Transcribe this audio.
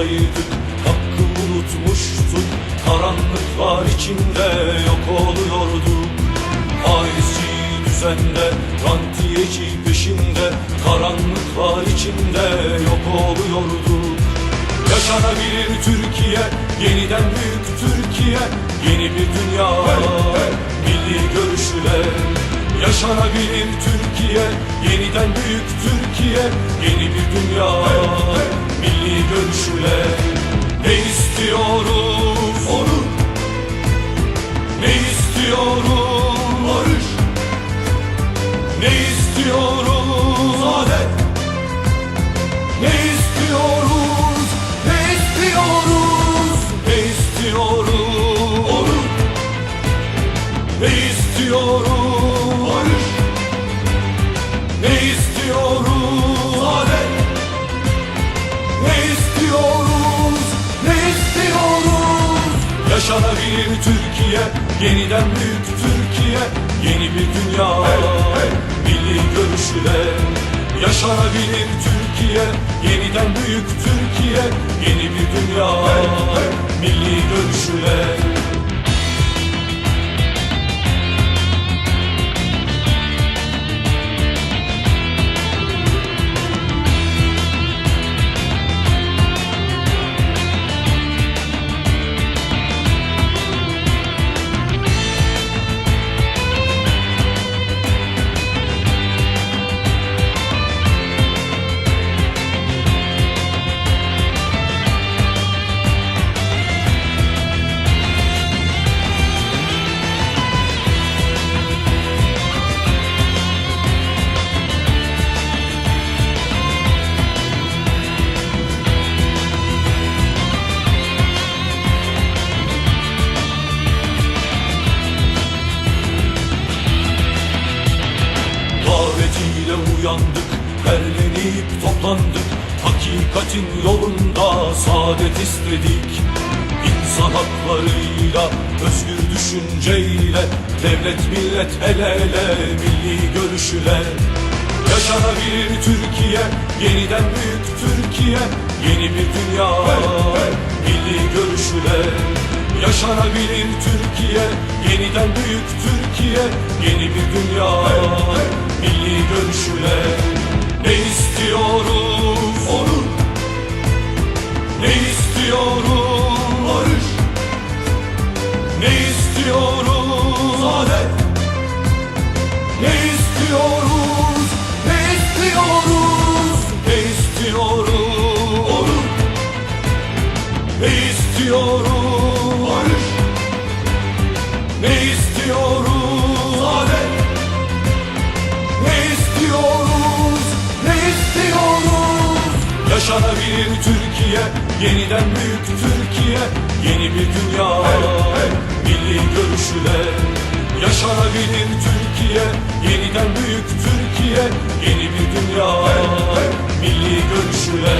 olsaydık Hakkı unutmuştuk Karanlıklar içinde yok oluyorduk Faizci düzende Rantiyeci peşinde. Karanlıklar içinde yok oluyorduk Yaşanabilir Türkiye Yeniden büyük Türkiye. Yeni bir dünya Milli görüşüyle Yaşanabilir Türkiye Yeniden büyük Türkiye Yeni bir dünya. Milli görüşüyle Ne istiyoruz? Onu Ne istiyoruz? Barış. Ne istiyoruz? Adet Ne istiyoruz? Ne istiyoruz? Ne istiyoruz? Onu Ne istiyoruz Yaşanabilir Türkiye Yeniden büyük Türkiye Yeni bir dünya. Milli görüşüyle Yaşanabilir Türkiye Yeniden büyük Türkiye Yeni bir dünya. Milli görüşüyle Davetiyle uyandık, derlenip toplandık. Hakikatin yolunda saadet istedik. İnsan haklarıyla, özgür düşünceyle Devlet millet el ele, milli görüşüyle. Yaşanabilir Türkiye, yeniden büyük Türkiye Yeni bir dünya, milli görüşüyle Yaşanabilir Türkiye, yeniden büyük Türkiye Yeni bir dünya, milli görüşüyle Ne istiyoruz? Onu Ne istiyoruz? Barış Ne istiyoruz? Adet Yaşanabilir Türkiye Yeniden büyük Türkiye Yeni bir dünya. Milli görüşüyle Yaşanabilir Türkiye Yeniden büyük Türkiye Yeni bir dünya. Milli görüşüyle